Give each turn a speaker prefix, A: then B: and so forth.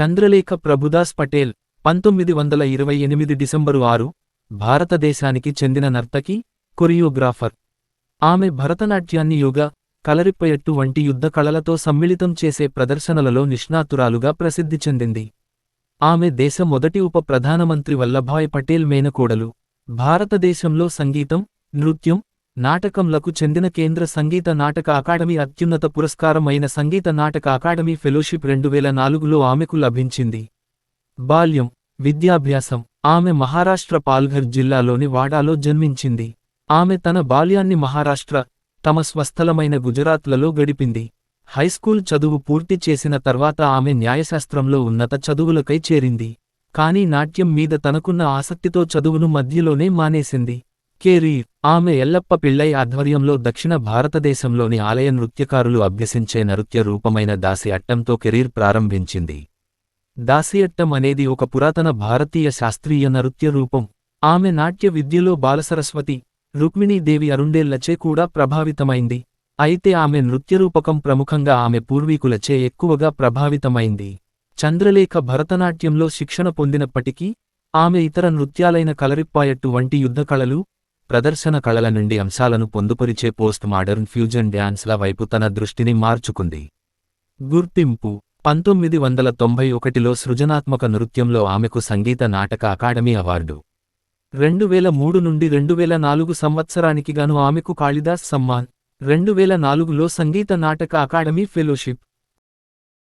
A: చంద్రలేఖ ప్రభుదాస్ పటేల్ పంతొమ్మిది వందల ఇరవై ఎనిమిది డిసెంబరు ఆరు భారతదేశానికి చెందిన నర్తకి కొరియోగ్రాఫర్. ఆమె భరతనాట్యాన్ని యోగ కలరిప్పయట్టు వంటి యుద్ధ కళలతో సమ్మిళితం చేసే ప్రదర్శనలలో నిష్ణాతురాలుగా ప్రసిద్ధి చెందింది. ఆమె దేశ మొదటి ఉప ప్రధానమంత్రి వల్లభాయ్ పటేల్ మేనకోడలు. భారతదేశంలో సంగీతం నృత్యం నాటకంలకు చెందిన కేంద్ర సంగీత నాటక అకాడమీ అత్యున్నత పురస్కారం అయిన సంగీత నాటక అకాడమీ ఫెలోషిప్ రెండు వేల నాలుగులో ఆమెకు లభించింది. బాల్యం విద్యాభ్యాసం ఆమె మహారాష్ట్ర పాల్ఘర్ జిల్లాలోని వాడాలో జన్మించింది. ఆమె తన బాల్యాన్ని మహారాష్ట్ర తమ స్వస్థలమైన గుజరాత్లలో గడిపింది. హైస్కూల్ చదువు పూర్తి చేసిన తర్వాత ఆమె న్యాయశాస్త్రంలో ఉన్నత చదువులకై చేరింది. కానీ నాట్యం మీద తనకున్న ఆసక్తితో చదువును మధ్యలోనే మానేసింది. కెరీర్. ఆమె ఎల్లప్ప పిళ్ళై ఆధ్వర్యంలో దక్షిణ భారతదేశంలోని ఆలయ నృత్యకారులు అభ్యసించే నృత్య రూపమైన దాసి అట్టంతో కెరీర్ ప్రారంభించింది. దాసియట్టం అనేది ఒక పురాతన భారతీయ శాస్త్రీయ నృత్య రూపం. ఆమె నాట్య విద్యలో బాలసరస్వతి రుక్మిణీదేవి అరుండేళ్ళచే కూడా ప్రభావితమైంది. అయితే ఆమె నృత్యరూపకం ప్రముఖంగా ఆమె పూర్వీకులచే ఎక్కువగా ప్రభావితమైంది. చంద్రలేఖ భరతనాట్యంలో శిక్షణ పొందినప్పటికీ ఆమె ఇతర నృత్యాలైన కలరిప్పాయట్టు వంటి యుద్ధకళలు ప్రదర్శన కళల నుండి అంశాలను పొందుపరిచే పోస్ట్ మాడర్న్ ఫ్యూజన్ డ్యాన్స్ల వైపు తన దృష్టిని మార్చుకుంది. గుర్తింపు. పంతొమ్మిది వందల తొంభై ఒకటిలో సృజనాత్మక నృత్యంలో ఆమెకు సంగీత నాటక అకాడమీ అవార్డు. రెండు వేల మూడు నుండి రెండు వేల నాలుగు సంవత్సరానికి గాను ఆమెకు కాళిదాస్ సమ్మాన్. రెండు వేల నాలుగులో సంగీత నాటక అకాడమీ ఫెలోషిప్.